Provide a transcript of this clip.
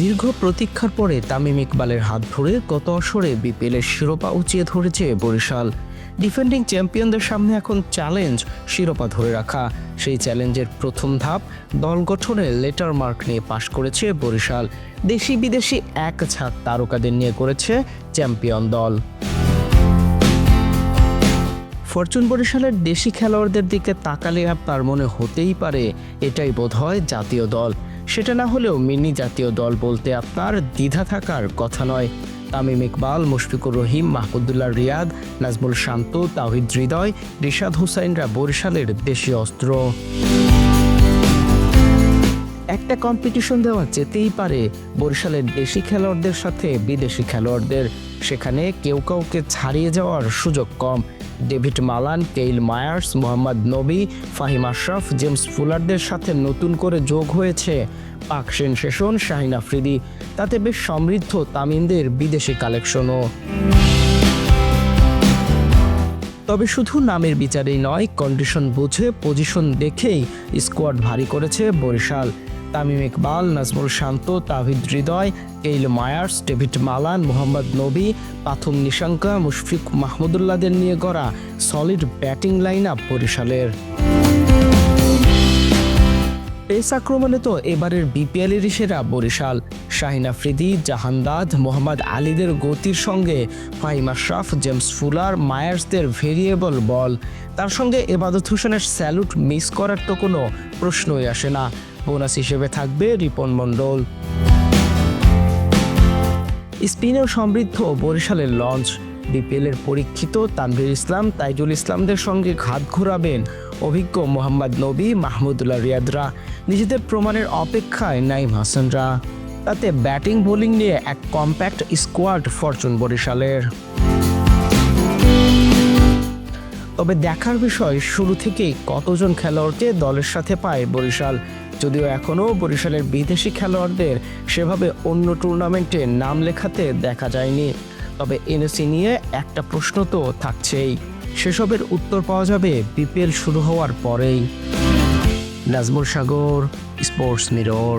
দীর্ঘ প্রতীক্ষার পরে তামিম ইকবালের হাত ধরে গত আসরে বিপিএলের শিরোপা উঁচিয়ে ধরেছে বরিশাল। ডিফেন্ডিং চ্যাম্পিয়নদের সামনে এখন চ্যালেঞ্জ শিরোপা ধরে রাখা। সেই চ্যালেঞ্জের প্রথম ধাপ দল গঠনের লেটার মার্ক নিয়ে পাশ করেছে বরিশাল। দেশি বিদেশি এক ছাদ তারকাদের নিয়ে করেছে চ্যাম্পিয়ন দল। ফরচুন বরিশালের দেশি খেলোয়াড়দের দিকে তাকালে আপনার মনে হতেই পারে, এটাই বোধ হয় জাতীয় দল। সেটা না হলেও মিনি জাতীয় দল বলতে আপনার দ্বিধা থাকার কথা নয়। তামিম ইকবাল, মুশফিকুর রহিম, মাহমুদুল্লাহ রিয়াদ, নাজমুল শান্ত তাহিদ হৃদয়, রিশাদ হুসাইনরা বরিশালের দেশি অস্ত্র। একটা কম্পিটিশন দেওয়া যেতেই পারে। বরিশালের দেশি খেলোয়াড়দের সাথে বিদেশি খেলোয়াড়দের। সেখানে কেউ কাউকে ছাড়িয়ে যাওয়ার সুযোগ কম। David Malan, Kyle Mayers, Mohammad Nabi, Fahim Ashraf, James ফুলারদের সাথে নতুন করে যোগ হয়েছে পাক সেনসেশন শাহিন আফ্রিদি। তাতে বেশ সমৃদ্ধ তামিমদের বিদেশি কালেকশনও। তবে শুধু নামের বিচারেই নয়, কন্ডিশন বুঝে পজিশন দেখেই স্কোয়াড ভারী করেছে Barishal. Tamim Iqbal, Najmul Shanto, Towhid Hridoy, Kyle Mayers, David Malan, Mohammad Nabi, Pathum Nissanka, Mushfiq মাহমুদুল্লাহদের নিয়ে গড়া সলিড ব্যাটিং লাইন আপ বরিশালের। পেস আক্রমণে তো এবারের বিপিএলেরই সেরা বরিশাল। শাহিন আফ্রিদি, জাহান্দাদ, মোহাম্মদ আলীদের গতির সঙ্গে ফাহিম আশরাফ, জেমস ফুলার, মায়ার্সদের ভেরিয়েবল বল। তার সঙ্গে এবাদত হোসেনের স্যালুট মিস করার তো কোনো প্রশ্নই আসে না। বোনাস হিসেবে থাকবে রিপন মণ্ডল। স্পিনেও সমৃদ্ধ বরিশালের লঞ্চ বিপিএলের পরীক্ষিত তানভীর ইসলাম, তাইজুল ইসলামদের সঙ্গে ঘাত ঘোরাবেন অভিজ্ঞ মোহাম্মদ নবী মাহমুদুল্লাহ রিয়াদরা। নিজেদের প্রমাণের অপেক্ষায় নাইম হাসানরা। তাতে ব্যাটিং, বোলিং নিয়ে এক কম্প্যাক্ট স্কোয়াড ফরচুন বরিশালের। তবে দেখার বিষয়, শুরু থেকেই কতজন খেলোয়াড়কে দলের সাথে পায় বরিশাল? যদিও এখনও বরিশালের বিদেশি খেলোয়াড়দের সেভাবে অন্য টুর্নামেন্টে নাম লেখাতে দেখা যায়নি। তবে এনএসি নিয়ে একটা প্রশ্ন তো থাকছেই। সেসবের উত্তর পাওয়া যাবে বিপিএল শুরু হওয়ার পরেই। Nazmul Sagar, Sports Mirror.